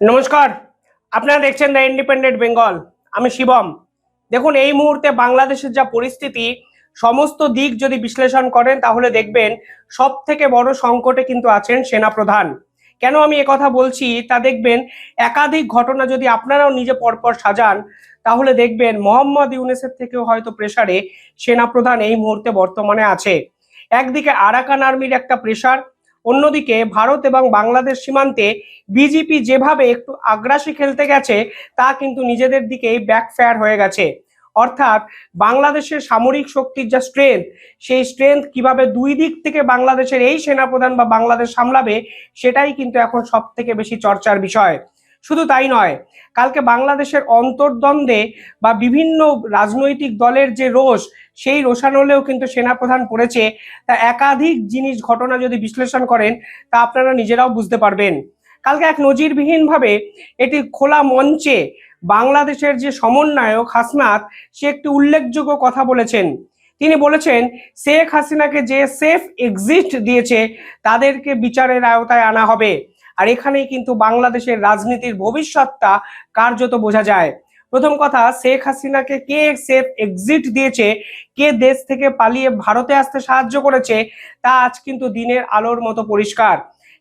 নমস্কার, আপনারা দেখছেন দ্য ইন্ডিপেন্ডেন্ট বেঙ্গল আমি শিবম। দেখুন, এই মুহূর্তে বাংলাদেশের যা পরিস্থিতি, সমস্ত দিক যদি বিশ্লেষণ করেন, তাহলে দেখবেন সব থেকে বড় সংকটে কিন্তু আছেন সেনাপ্রধান। কেন আমি কথা বলছি? তা দেখবেন একাধিক ঘটনা যদি আপনারাও নিজে পরপর সাজান, তাহলে দেখবেন মোহাম্মদ ইউনেসের থেকেও হয়তো প্রেসারে সেনাপ্রধান এই মুহূর্তে বর্তমানে আছে। একদিকে আরাকান আর্মির একটা প্রেসার অন্যদিকে ভারত এবং বাংলাদেশ সীমান্তে বিজেপি যেভাবে একটু আগ্রাসী খেলতে গেছে, তা কিন্তু নিজেদের দিকেই ব্যাকফায়ার হয়ে গেছে। অর্থাৎ বাংলাদেশের সামরিক শক্তির যা স্ট্রেংথ সেই স্ট্রেংথ কীভাবে দুই দিক থেকে বাংলাদেশের এই সেনাপ্রধান বা বাংলাদেশ সামলাবে, সেটাই কিন্তু এখন সব থেকে বেশি চর্চার বিষয়। শুধু তাই নয়, কালকে বাংলাদেশের অন্তর্দ্বন্দ্বে বা বিভিন্ন রাজনৈতিক দলের যে রোষ, সেই রোষানলেও কিন্তু সেনাপ্রধান পড়েছে। তা একাধিক জিনিস ঘটনা যদি বিশ্লেষণ করেন, তা আপনারা নিজেরাও বুঝতে পারবেন। কালকে এক নজিরবিহীনভাবে এটি খোলা মঞ্চে বাংলাদেশের যে সমন্বয়ক হাসনাত, সে একটি উল্লেখযোগ্য কথা বলেছেন। তিনি বলেছেন, শেখ হাসিনাকে যে সেফ এক্সিট দিয়েছে, তাদেরকে বিচারের আওতায় আনা হবে। আর এখানেই কিন্তু বাংলাদেশের রাজনীতির ভবিষ্যৎটা কার্যত বোঝা যায়। প্রথম কথা, শেখ হাসিনাকে কে সেফ এক্সিট দিয়েছে, কে দেশ থেকে পালিয়ে ভারতে আসতে সাহায্য করেছে, তা আজ কিন্তু দিনের আলোর মতো পরিষ্কার।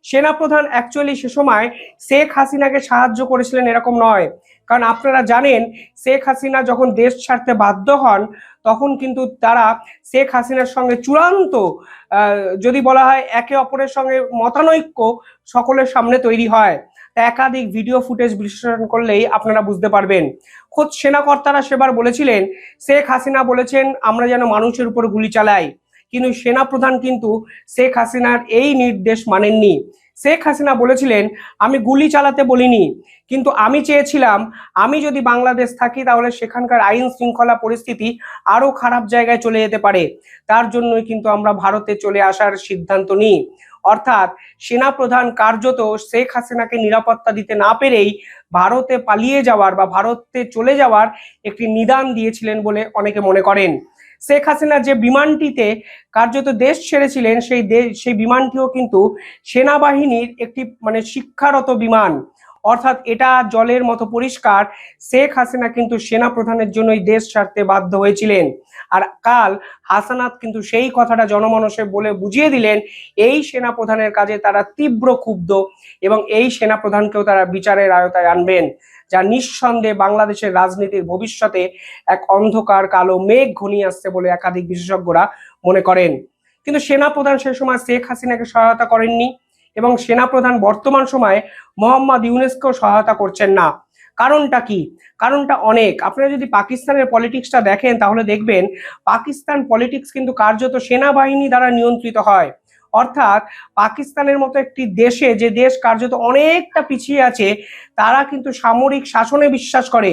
সেনাপ্রধান অ্যাকচুয়ালি সে সময় শেখ হাসিনাকে সাহায্য করেছিলেন এরকম নয়। কারণ আপনারা জানেন, শেখ হাসিনা যখন দেশ ছাড়তে বাধ্য হন, তখন কিন্তু তারা শেখ হাসিনার সঙ্গে চূড়ান্ত যদি বলা হয় একে অপরের সঙ্গে মতানৈক্য সকলের সামনে তৈরি হয়। একাধিক ভিডিও ফুটেজ বিশ্লেষণ করলেই আপনারা বুঝতে পারবেন। খোদ সেনাকর্তারা সেবার বলেছিলেন, শেখ হাসিনা বলেছেন, আমরা যেন মানুষের উপর গুলি চালাই। কিন্তু সেনাপ্রধান কিন্তু শেখ হাসিনার এই নির্দেশ মানেননি। শেখ হাসিনা বলেছিলেন, আমি গুলি চালাতে বলিনি, কিন্তু আমি চেয়েছিলাম, আমি যদি বাংলাদেশ থাকি তাহলে সেখানকার আইন শৃঙ্খলা পরিস্থিতি আরও খারাপ জায়গায় চলে যেতে পারে। তার জন্যই কিন্তু আমরা ভারতে চলে আসার সিদ্ধান্ত নিই। অর্থাৎ সেনাপ্রধান কার্যত শেখ হাসিনাকে নিরাপত্তা দিতে না পেরেই ভারতে পালিয়ে যাওয়ার বা ভারতে চলে যাওয়ার একটি নিদান দিয়েছিলেন বলে অনেকে মনে করেন। শেখ হাসিনা যে বিমানটিতে কার্যত দেশ ছেড়েছিলেন, সেই দেশ সেই বিমানটিও কিন্তু সেনাবাহিনীর একটি মানে শিক্ষারত বিমান। অর্থাৎ এটা জলের মতো পরিষ্কার। শেখ হাসিনা কিন্তু সেনা প্রধানের জন্যই দেশ ছাড়তে বাধ্য হয়েছিলেন। আর কাল হাসানাত কিন্তু সেই কথাটা জনমানসে বলে বুঝিয়ে দিলেন, এই সেনা প্রধানের কাজে তারা তীব্র ক্ষুব্ধ এবং এই সেনা প্রধানকেও তারা বিচারের আয়তায় আনবেন, যা নিঃসন্দেহে বাংলাদেশের রাজনীতির ভবিষ্যতে এক অন্ধকার কালো মেঘ ঘনিয়ে আসছে বলে একাধিক বিশেষজ্ঞরা মনে করেন। কিন্তু সেনাপ্রধান সে সময় শেখ হাসিনাকে সহায়তা করেননি। এবং সেনাপ্রধান বর্তমান সময়ে মোহাম্মদ ইউনেসকেও সহায়তা করছেন না। কারণটা কি? কারণটা অনেক। আপনারা যদি পাকিস্তানের পলিটিক্সটা দেখেন, তাহলে দেখবেন পাকিস্তান পলিটিক্স কিন্তু কার্যত সেনাবাহিনী দ্বারা নিয়ন্ত্রিত হয়। অর্থাৎ পাকিস্তানের মতো একটি দেশে যে দেশ কার্যত অনেকটা পিছিয়ে আছে, তারা কিন্তু সামরিক শাসনে বিশ্বাস করে।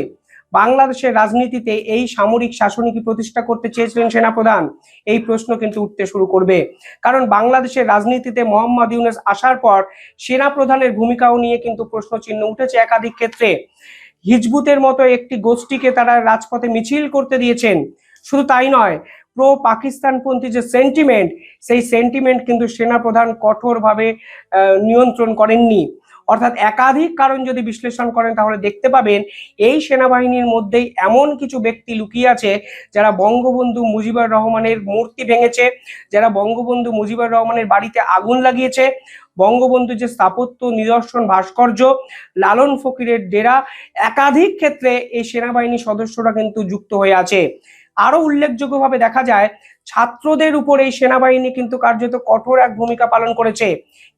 বাংলাদেশের রাজনীতিতে এই সামরিক শাসনই কি প্রতিষ্ঠা করতে চেয়েছিলেন সেনাপ্রধান? এই প্রশ্ন কিন্তু উঠতে শুরু করবে। কারণ বাংলাদেশের রাজনীতিতে মোহাম্মদ ইউনেস আসার পর সেনাপ্রধানের ভূমিকাও নিয়ে কিন্তু প্রশ্ন চিহ্ন উঠেছে একাধিক ক্ষেত্রে। হিজবুতের মতো একটি গোষ্ঠীকে তারা রাজপথে মিছিল করতে দিয়েছেন। শুধু তাই নয় প্রো পাকিস্তানপন্থী যে সেন্টিমেন্ট সেই সেন্টিমেন্ট কিন্তু সেনাপ্রধান কঠোরভাবে নিয়ন্ত্রণ করেননি। অর্থাৎ একাধিক কারণ যদি বিশ্লেষণ করেন তাহলে দেখতে পাবেন এই সেনাবাহিনীর মধ্যেই এমন কিছু ব্যক্তি লুকিয়ে আছে যারা বঙ্গবন্ধু মুজিবুর রহমানের মূর্তি ভেঙেছে, যারা বঙ্গবন্ধু মুজিবুর রহমানের বাড়িতে আগুন লাগিয়েছে। বঙ্গবন্ধু যে স্থাপত্য, নিদর্শন, ভাস্কর্য, লালন ফকিরের ডেরা, একাধিক ক্ষেত্রে এই সেনাবাহিনীর সদস্যরা কিন্তু যুক্ত হয়ে আছে। আরও উল্লেখযোগ্যভাবে দেখা যায় ছাত্রদের উপর এই সেনাবাহিনী কিন্তু কার্যত কঠোর এক ভূমিকা পালন করেছে।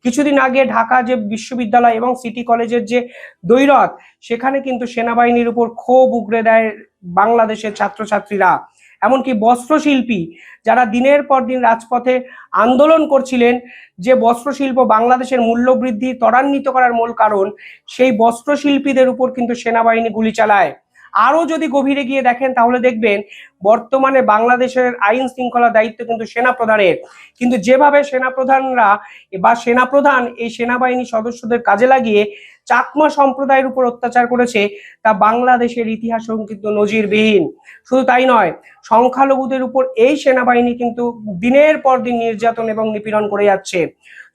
কিছুদিন আগে ঢাকা যে বিশ্ববিদ্যালয় এবং সিটি কলেজের যে দৈরত সেখানে কিন্তু সেনাবাহিনীর উপর ক্ষোভ উগরে দেয় বাংলাদেশের ছাত্রছাত্রীরা। এমনকি বস্ত্রশিল্পী যারা দিনের পর দিন রাজপথে আন্দোলন করছিলেন, যে বস্ত্রশিল্প বাংলাদেশের মূল্য বৃদ্ধি ত্বরান্বিত করার মূল কারণ, সেই বস্ত্রশিল্পীদের উপর কিন্তু সেনাবাহিনী গুলি চালায়। আরও যদি গভীরে গিয়ে দেখেন, তাহলে দেখবেন বর্তমানে বাংলাদেশের আইন শৃঙ্খলা দায়িত্ব কিন্তু সেনাপ্রধানের। কিন্তু যেভাবে সেনাপ্রধানরা বা সেনাপ্রধান এই সেনাবাহিনী সদস্যদের কাজে লাগিয়ে চাকমা সম্প্রদায়ের উপর অত্যাচার করেছে, তা বাংলাদেশের ইতিহাসেও কিন্তু নজিরবিহীন। শুধু তাই নয়, সংখ্যালঘুদের উপর এই সেনাবাহিনী কিন্তু দিনের পর দিন নির্যাতন এবং নিপীড়ন করে যাচ্ছে।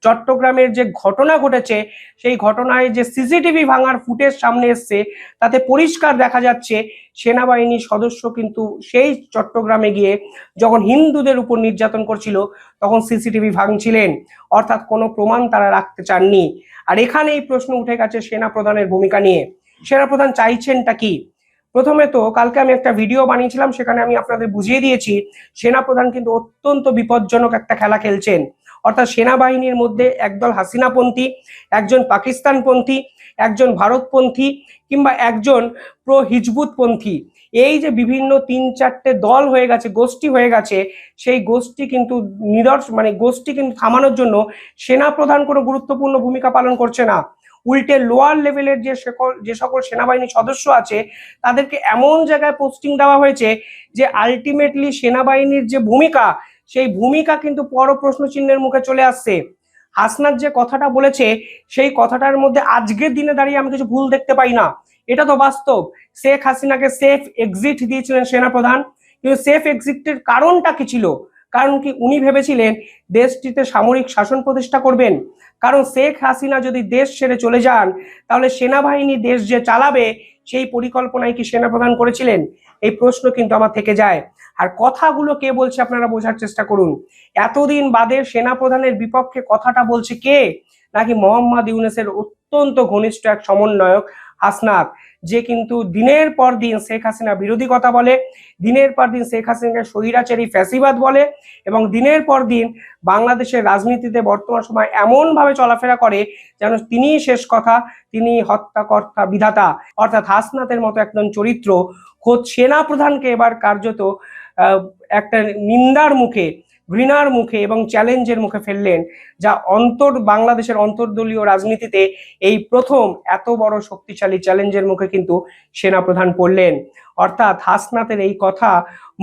চট্টগ্রামের যে ঘটনা ঘটেছে, সেই ঘটনায় যে সিসিটিভি ভাঙার ফুটেজ সামনে এসছে, তাতে পরিষ্কার দেখা যাচ্ছে সেনাবাহিনীর সদস্য কিন্তু সেই চট্টগ্রামে গিয়ে যখন হিন্দুদের উপর নির্যাতন করছিল, তখন সিসিটিভি ভাঙছিলেন। অর্থাৎ কোনো প্রমাণ তারা রাখতে চাননি। আর এখানে এই প্রশ্ন উঠে গেছে সেনা প্রধানের ভূমিকা নিয়ে। সেনা প্রধান চাইছেনটা কি? প্রথমে তো কালকে আমি একটা ভিডিও বানিয়েছিলাম, সেখানে আমি আপনাদের বুঝিয়ে দিয়েছি সেনা প্রধান কিন্তু অত্যন্ত বিপজ্জনক একটা খেলা খেলছেন। অর্থাৎ সেনাবাহিনীর মধ্যে একদল হাসিনাপন্থী, একজন পাকিস্তানপন্থী, একজন ভারতপন্থী কিংবা একজন প্রো হিজবুতপন্থী এই যে বিভিন্ন তিন চারটে দল হয়ে গেছে, গোষ্ঠী হয়ে গেছে, সেই গোষ্ঠী কিন্তু নিদর্শ মানে গোষ্ঠী কিন্তু থামানোর জন্য সেনা প্রধান কোনো গুরুত্বপূর্ণ ভূমিকা পালন করছে না। উল্টে লোয়ার লেভেলের যে সকল যে সকল সেনাবাহিনীর সদস্য আছে, তাদেরকে এমন জায়গায় পোস্টিং দেওয়া হয়েছে যে আলটিমেটলি সেনাবাহিনীর যে ভূমিকা সেই ভূমিকা কিন্তু বড় প্রশ্ন চিহ্নের মুখে চলে আসছে। হাসনাত যে কথাটা বলেছে, সেই কথাটার মধ্যে আজকের দিনে দাঁড়িয়ে আমি কিছু ভুল দেখতে পাই না। এটা তো বাস্তব। শেখ হাসিনাকে সেফ এক্সিট দিয়েছিলেন সেনাপ্রধান। কিন্তু সেফ এক্সিটের কারণটা কি ছিল? কারণ কি উনি ভেবেছিলেন দেশটিতে সামরিক শাসন প্রতিষ্ঠা করবেন। কারণ শেখ হাসিনা যদি দেশ ছেড়ে চলে যান, তাহলে সেনাবাহিনী দেশ যে চালাবে, সেই পরিকল্পনায় কি সেনাপ্রধান করেছিলেন? এই প্রশ্ন কিন্তু আমার থেকে যায়। আর কথাগুলো কে বলছে আপনারা বোঝার চেষ্টা করুন। এতদিন বাদে সেনাপ্রধানের বিপক্ষে কথাটা বলছে কে? নাকি মোহাম্মদ ইউনেসের অত্যন্ত ঘনিষ্ঠ এক সমন্বয়ক হাসনাত, যে কিন্তু দিনের পর দিন শেখ হাসিনা বিরোধী কথা বলে, দিনের পর দিন শেখ হাসিনাকে স্বৈরাচারী ফ্যাসিবাদ বলে এবং দিনের পর দিন বাংলাদেশের রাজনীতিতে বর্তমান সময় এমনভাবে চলাফেরা করে যেন তিনিই শেষ কথা তিনি হত্যাকর্তা বিধাতা। অর্থাৎ হাসনাতের মতো একজন চরিত্র খোদ সেনা প্রধানকে এবার কার্যত একটা নিন্দার মুখে, ঘৃণার মুখে এবং চ্যালেঞ্জের মুখে ফেললেন, যা অন্তর, বাংলাদেশের অন্তর্দলীয় রাজনীতিতে এই প্রথম এত বড় শক্তিশালী চ্যালেঞ্জের মুখে কিন্তু সেনাপ্রধান পড়লেন। অর্থাৎ হাসনাতের এই কথা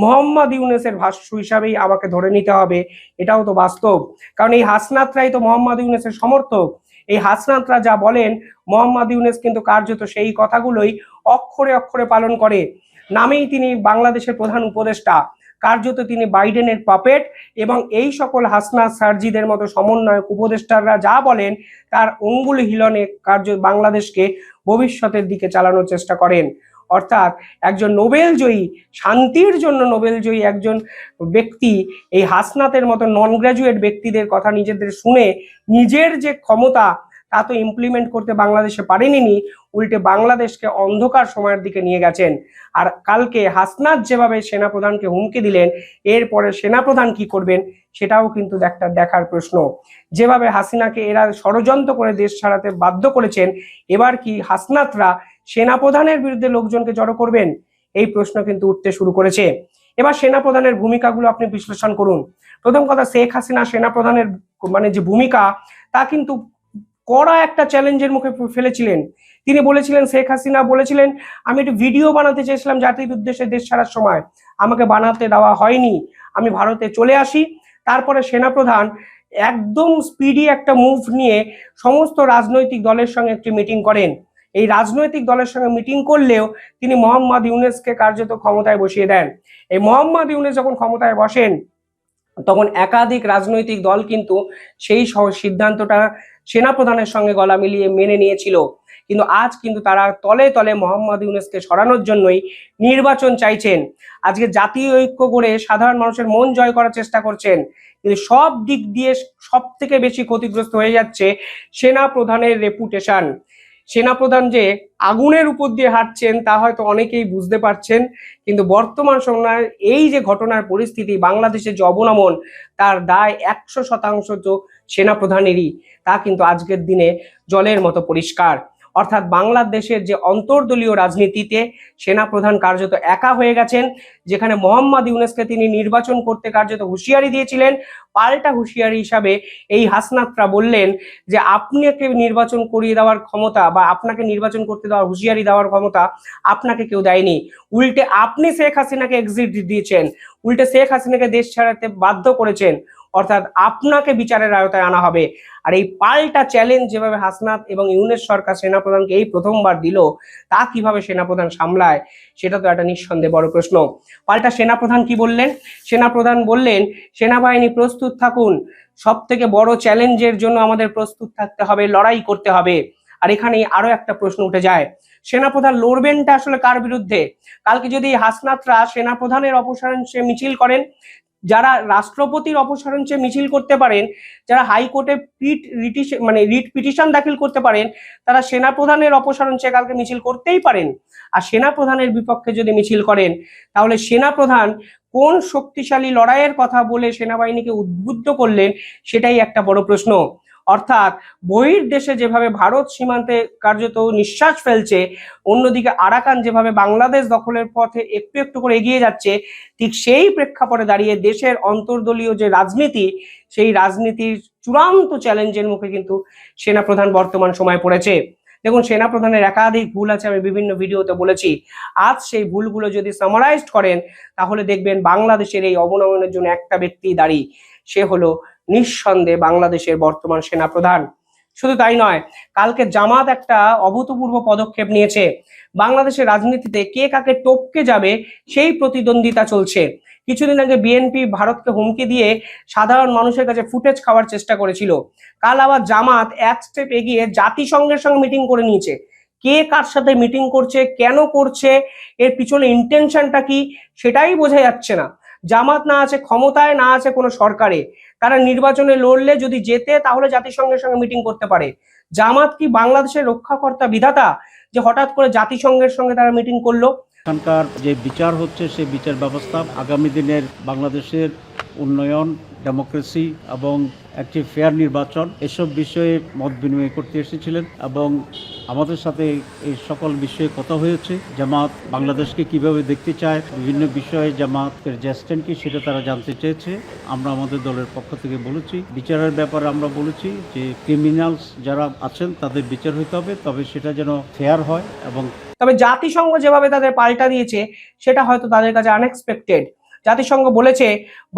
মোহাম্মদ ইউনেসের ভাষ্য হিসাবেই আমাকে ধরে নিতে হবে, এটাও তো বাস্তব। কারণ এই হাসনাতরাই তো মোহাম্মদ ইউনেসের সমর্থক। এই হাসনাতরা যা বলেন, মোহাম্মদ ইউনেস কিন্তু কার্যত সেই কথাগুলোই অক্ষরে অক্ষরে পালন করে। নামেই তিনি বাংলাদেশের প্রধান উপদেষ্টা। কার্যত তিনি বাইডেনের পাপেট এবং এই সকল হাসনাত সার্জিদের মতো সমন্বয়ক উপদেষ্টাররা যা বলেন, তার অঙ্গুল হিলনে কার্য বাংলাদেশকে ভবিষ্যতের দিকে চালানোর চেষ্টা করেন। অর্থাৎ একজন নোবেল জয়ী, শান্তির জন্য নোবেল জয়ী একজন ব্যক্তি, এই হাসনাতের মতো নন গ্র্যাজুয়েট ব্যক্তিদের কথা নিজেদের শুনে নিজের যে ক্ষমতা তা তো ইমপ্লিমেন্ট করতে বাংলাদেশে পারেনি উল্টে বাংলাদেশকে অন্ধকার সময়ের দিকে নিয়ে গেছেন। আর কালকে হাসনাত যেভাবে সেনাপ্রধানকে হুমকি দিলেন, এরপরে সেনাপ্রধান কি করবেন সেটাও কিন্তু একটা দেখার প্রশ্ন। যেভাবে হাসিনাকে এরা ষড়যন্ত্র করে দেশ ছাড়াতে বাধ্য করেছেন, এবার কি হাসনাতরা সেনাপ্রধানের বিরুদ্ধে লোকজনকে জড়ো করবেন? এই প্রশ্ন কিন্তু উঠতে শুরু করেছে। এবার সেনাপ্রধানের ভূমিকাগুলো আপনি বিশ্লেষণ করুন। প্রথম কথা, শেখ হাসিনা সেনাপ্রধানের মানে যে ভূমিকা, তা কিন্তু কড়া একটা চ্যালেঞ্জের মুখে ফেলেছিলেন। তিনি বলেছিলেন, শেখ হাসিনা বলেছিলেন, আমি একটু ভিডিও বানাতে চেয়েছিলাম জাতির উদ্দেশ্যে দেশ ছাড়ার সময়। আমাকে বানাতে দেওয়া হয়নি। আমি ভারতে চলে আসি। তারপরে সেনাপ্রধান একদম স্পিডি একটা মুভ নিয়ে সমস্ত রাজনৈতিক দলের সঙ্গে একটি মিটিং করেন। এই রাজনৈতিক দলের সঙ্গে মিটিং করলেও তিনি মোহাম্মদ ইউনেসকে কার্যত ক্ষমতায় বসিয়ে দেন। এই মোহাম্মদ ইউনেস যখন ক্ষমতায় বসেন, তখন একাধিক রাজনৈতিক দল কিন্তু সেই সিদ্ধান্তটা সেনাপ্রধানের সঙ্গে গলা মিলিয়ে মেনে নিয়েছিল। কিন্তু আজ কিন্তু তারা তলে তলে মোহাম্মদ ইউনেসকে সরানোর জন্যই নির্বাচন চাইছেন। আজকে জাতীয় ঐক্য করে সাধারণ মানুষের মন জয় করার চেষ্টা করছেন। কিন্তু সব দিক দিয়ে সব থেকে বেশি ক্ষতিগ্রস্ত হয়ে যাচ্ছে সেনা প্রধানের রেপুটেশন সেনাপ্রধান যে আগুনের উপর দিয়ে হাঁটছেন, তা হয়তো অনেকেই বুঝতে পারছেন, কিন্তু বর্তমান সময় এই যে ঘটনার পরিস্থিতি বাংলাদেশের যে অবনমন, তার দায় একশো শতাংশ তো সেনাপ্রধানেরই। তা কিন্তু আজকের দিনে জলের মতো পরিষ্কার। অর্থাৎ বাংলাদেশের যে অন্তর্দলীয় রাজনীতিতে সেনাপ্রধান কার্যত একা হয়ে গেছেন, যেখানে মোহাম্মদ ইউনেসকে তিনি নির্বাচন করতে কার্যত হুঁশিয়ারি দিয়েছিলেন। পাল্টা হুঁশিয়ারি হিসাবে এই হাসনাতরা বললেন যে, আপনাকে নির্বাচন করিয়ে দেওয়ার ক্ষমতা বা আপনাকে নির্বাচন করতে দেওয়ার হুঁশিয়ারি দেওয়ার ক্ষমতা আপনাকে কেউ দেয়নি। উল্টে আপনি শেখ হাসিনাকে এক্সিট দিয়েছেন। উল্টে শেখ হাসিনাকে দেশ ছাড়াতে বাধ্য করেছেন। অর্থাৎ আপনাকে বিচারের আয়তায় আনা হবে। আর এই পাল্টা চ্যালেঞ্জ যেভাবে হাসনাত এবং ইউনেস সরকার সেনাপ্রধানকে এই প্রথমবার দিল, তা কীভাবে সেনাপ্রধান সামলায়, সেটা তো একটা নিঃসন্দেহে বড় প্রশ্ন। পাল্টা সেনাপ্রধান কি বললেন? সেনাপ্রধান বললেন, সেনাবাহিনী প্রস্তুত থাকুন। সব থেকে বড় চ্যালেঞ্জের জন্য আমাদের প্রস্তুত থাকতে হবে, লড়াই করতে হবে। আর এখানেই আরও একটা প্রশ্ন উঠে যায়। সেনাপ্রধান লড়বেনটা আসলে কার বিরুদ্ধে? কালকে যদি হাসনাতরা সেনাপ্রধানের অপসারণ সে মিছিল করেন যারা রাষ্ট্রপতির অপসারণ চেয়ে মিছিল করতে পারেন, যারা হাইকোর্টে পিট রিটিশ মানে রিট পিটিশন দাখিল করতে পারেন, তারা সেনাপ্রধানের অপসারণ চেয়ে কালকে মিছিল করতেই পারেন। আর সেনাপ্রধানের বিপক্ষে যদি মিছিল করেন, তাহলে সেনাপ্রধান কোন শক্তিশালী লড়াইয়ের কথা বলে সেনাবাহিনীকে উদ্বুদ্ধ করলেন, সেটাই একটা বড় প্রশ্ন। অর্থাৎ বহির দেশে যেভাবে ভারত সীমান্তে কার্যত নিঃশ্বাস ফেলছে, অন্যদিকে আরাকান যেভাবে বাংলাদেশ দখলের পথে একটু একটু করে এগিয়ে যাচ্ছে, ঠিক সেই প্রেক্ষাপটে দাঁড়িয়ে দেশের অন্তর্দলীয় যে রাজনীতি, সেই রাজনীতির চূড়ান্ত চ্যালেঞ্জের মুখে কিন্তু সেনাপ্রধান বর্তমান সময় পড়েছে। দেখুন, সেনাপ্রধানের একাধিক ভুল আছে, আমি বিভিন্ন ভিডিওতে বলেছি। আজ সেই ভুলগুলো যদি সামারাইজড করেন, তাহলে দেখবেন বাংলাদেশের এই অবনমনের জন্য একটা ব্যক্তি দাঁড়ি সে হলো নিঃসন্দেহে বাংলাদেশের বর্তমান সেনাপ্রধান। শুধু তাই নয়, কালকে জামাত একটা অভূতপূর্ব পদক্ষেপ নিয়েছে। বাংলাদেশের রাজনীতিতে কে কাকে টপকে যাবে সেই প্রতিদ্বন্দ্বিতা চলছে। কিছুদিন আগে বিএনপি ভারতকে হুমকি দিয়ে সাধারণ মানুষের কাছে ফুটেজ খাওয়ার চেষ্টা করেছিল। কাল আবার জামাত এক স্টেপ এগিয়ে জাতিসংঘের সঙ্গে মিটিং করে নিয়েছে। কে কার সাথে মিটিং করছে, কেন করছে, এর পিছনে ইন্টেনশনটা কি, সেটাই বোঝা যাচ্ছে না। জামাত না আছে, ক্ষমতায় না আছে কোনো সরকারে। তারা নির্বাচনে লড়লে যদি যেতে তাহলে জাতিসংঘের সঙ্গে মিটিং করতে পারে। জামাত কি বাংলাদেশের রক্ষাকর্তা বিধাতা? যে হঠাৎ করে জাতিসংঘের সঙ্গে তারা মিটিং করল। এখানকার যে বিচার হচ্ছে সেই বিচার ব্যবস্থা আগামী দিনের বাংলাদেশের উন্নয়ন, ডেমোক্রেসি এবং একটি ফেয়ার নির্বাচন, এসব বিষয়ে মত বিনিময় করতে এসেছিলেন এবং আমাদের সাথে এই সকল বিষয়ে কথা হয়েছে। জামাত বাংলাদেশকে কীভাবে দেখতে চায়, বিভিন্ন বিষয়ে জামাতের যে কি সেটা তারা জানতে চেয়েছে। আমরা আমাদের দলের পক্ষ থেকে বলেছি। বিচারের ব্যাপারে আমরা বলেছি যে ক্রিমিনালস যারা আছেন তাদের বিচার হইতে হবে, তবে সেটা যেন ফেয়ার হয় এবং তবে জাতিসংঘ যেভাবে তাদের পাল্টা দিয়েছে, সেটা হয়তো তাদের কাছে আনএক্সপেক্টেড জাতিসংঘ বলেছে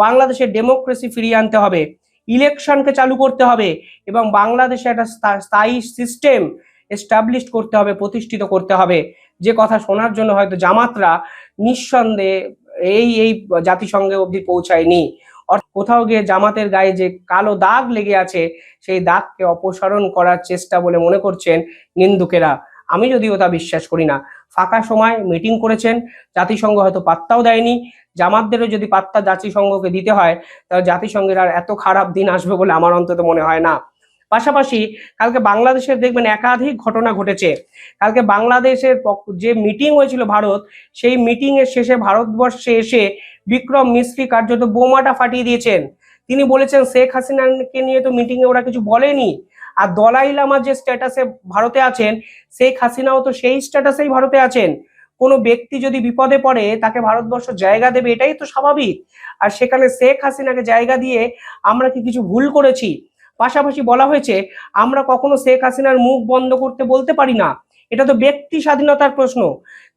বাংলাদেশের ডেমোক্রেসি ফিরিয়ে আনতে হবে। ইলেকশনকে চালু করতে হবে এবং বাংলাদেশে একটা স্থা- স্থায়ী সিস্টেম এস্টাবলিশ করতে হবে, প্রতিষ্ঠিত করতে হবে। যে কথা শোনার জন্য হয়তো জামাতরা নিঃসন্দেহে এই এই জাতিসংঘে অবধি পৌঁছায়নি। কোথাও গিয়ে জামাতের গায়ে যে কালো দাগ লেগে আছে, সেই দাগকে অপসারণ করার চেষ্টা বলে মনে করছেন নিন্দুকেরা। আমি যদিও তা বিশ্বাস করি না। ফাঁকা সময় মিটিং করেছেন, জাতিসংঘ হয়তো পাত্তাও দেয়নি। জামাতদেরও যদি পাত্তা জাতিসংঘকে দিতে হয়, তাহলে জাতিসংঘের আর এত খারাপ দিন আসবে বলে আমার অন্তত মনে হয় না। পাশাপাশি কালকে বাংলাদেশের দেখবেন একাধিক ঘটনা ঘটেছে। কালকে বাংলাদেশের যে মিটিং হয়েছিল ভারত, সেই মিটিং এর শেষে ভারতবর্ষে এসে বিক্রম মিস্ত্রি কার্যত বোমাটা ফাটিয়ে দিয়েছেন। তিনি বলেছেন, শেখ হাসিনাকে নিয়ে তো মিটিং এ ওরা কিছু বলেনি। আর দলাই লামা যে স্ট্যাটাসে ভারতে আছেন, শেখ হাসিনাও তো সেই স্ট্যাটাসেই ভারতে আছেন। কোনো ব্যক্তি যদি বিপদে পড়ে, তাকে ভারতবর্ষ জায়গা দেবে, এটাই তো স্বাভাবিক। আর সেখানে শেখ হাসিনাকে জায়গা দিয়ে আমরা কি কিছু ভুল করেছি? পাশাপাশি বলা হয়েছে, আমরা কখনো শেখ হাসিনার মুখ বন্ধ করতে বলতে পারি না। এটা তো ব্যক্তি স্বাধীনতার প্রশ্ন।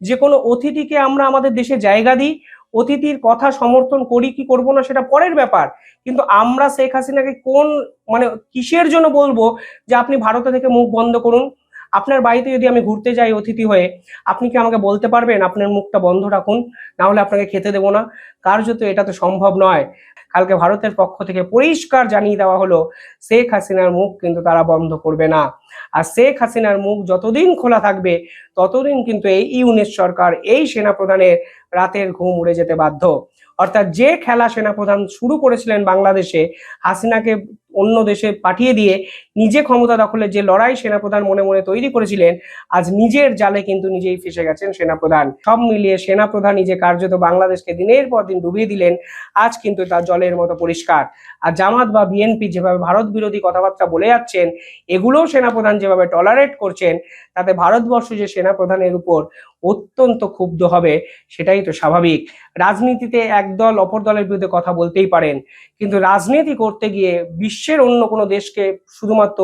যে কোনো অতিথিকে আমরা আমাদের দেশে জায়গা দিই, অতিথির কথা সমর্থন করি, কি করব না সেটা পরের ব্যাপার। কিন্তু আমরা শেখ হাসিনাকে কোন মানে কিসের জন্য বলব যে আপনি ভারতে থেকে মুখ বন্ধ করুন? আপনার বাড়িতে যদি আমি ঘুরতে যাই অতিথি হয়ে, আপনি কি আমাকে বলতে পারবেন? আপনার মুখটা বন্ধ রাখুন, না হলে আপনাকে খেতে দেবো না। কার্যত এটা তো সম্ভব নয়। কালকে ভারতের পক্ষ থেকে পরিষ্কার জানিয়ে দেওয়া হলো, শেখ হাসিনার মুখ কিন্তু তারা বন্ধ করবে না। আর শেখ হাসিনার মুখ যতদিন খোলা থাকবে, ততদিন কিন্তু এই ইউনিট সরকার, এই সেনাপ্রধানের রাতের ঘুম উড়ে যেতে বাধ্য। অর্থাৎ যে খেলা সেনাপ্রধান শুরু করেছিলেন বাংলাদেশে, হাসিনাকে অন্য দেশে পাঠিয়ে দিয়ে নিজে ক্ষমতা দখলের যে লড়াই সেনাপ্রধান মনে মনে তৈরি করেছিলেন, আজ নিজের জালে কিন্তু নিজেই ফেসে গেছেন সেনাপ্রধান। সব মিলিয়ে সেনাপ্রধান নিজে কার্যত বাংলাদেশকে দিনের পর দিন ডুবিয়ে দিলেন, আজ কিন্তু তার জলের মতো পরিষ্কার। আর জামাত বা বিএনপি যেভাবে ভারত বিরোধী কথাবার্তা বলে যাচ্ছেন, এগুলোও সেনাপ্রধান যেভাবে টলারেট করছেন, তাতে ভারতবর্ষ যে সেনাপ্রধানের উপর অত্যন্ত ক্ষুব্ধ হবে, সেটাই তো স্বাভাবিক। রাজনীতিতে একদল অপর দলের বিরুদ্ধে কথা বলতেই পারেন। কিন্তু রাজনীতি করতে গিয়ে বিশ্বের অন্য কোনো দেশকে শুধুমাত্র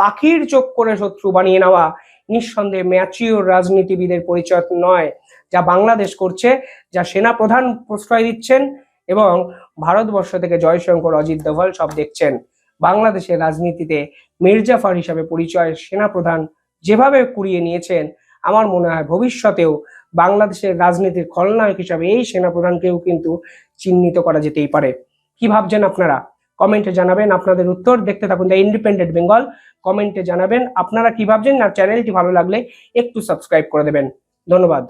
পাখির চোখ করে শত্রু বানিয়ে নেওয়া নিঃসন্দেহে ম্যাচিওর রাজনীতিবিদের পরিচয় নয়, যা বাংলাদেশ করছে, যা সেনা প্রধান প্রশ্রয় দিচ্ছেন এবং ভারতবর্ষ থেকে জয়শঙ্কর, অজিত দোভাল সব দেখছেন। বাংলাদেশের রাজনীতিতে মির্জাফার হিসাবে পরিচয় সেনাপ্রধান যেভাবে কুড়িয়ে নিয়েছেন, আমার মনে হয় ভবিষ্যতেও বাংলাদেশের রাজনীতির খলনায়ক হিসাবে এই সেনাপ্রধানকেও কিন্তু চিহ্নিত করা যেতেই পারে। কি ভাবছেন আপনারা? কমেন্টে জানাবেন, আপনাদের উত্তর দেখতে থাকুন। দ্য ইন্ডিপেন্ডেন্ট বেঙ্গল কমেন্টে জানাবেন, আপনারা কি ভাবছেন? আর চ্যানেলটি ভালো লাগলে একটু সাবস্ক্রাইব করে দেবেন। ধন্যবাদ।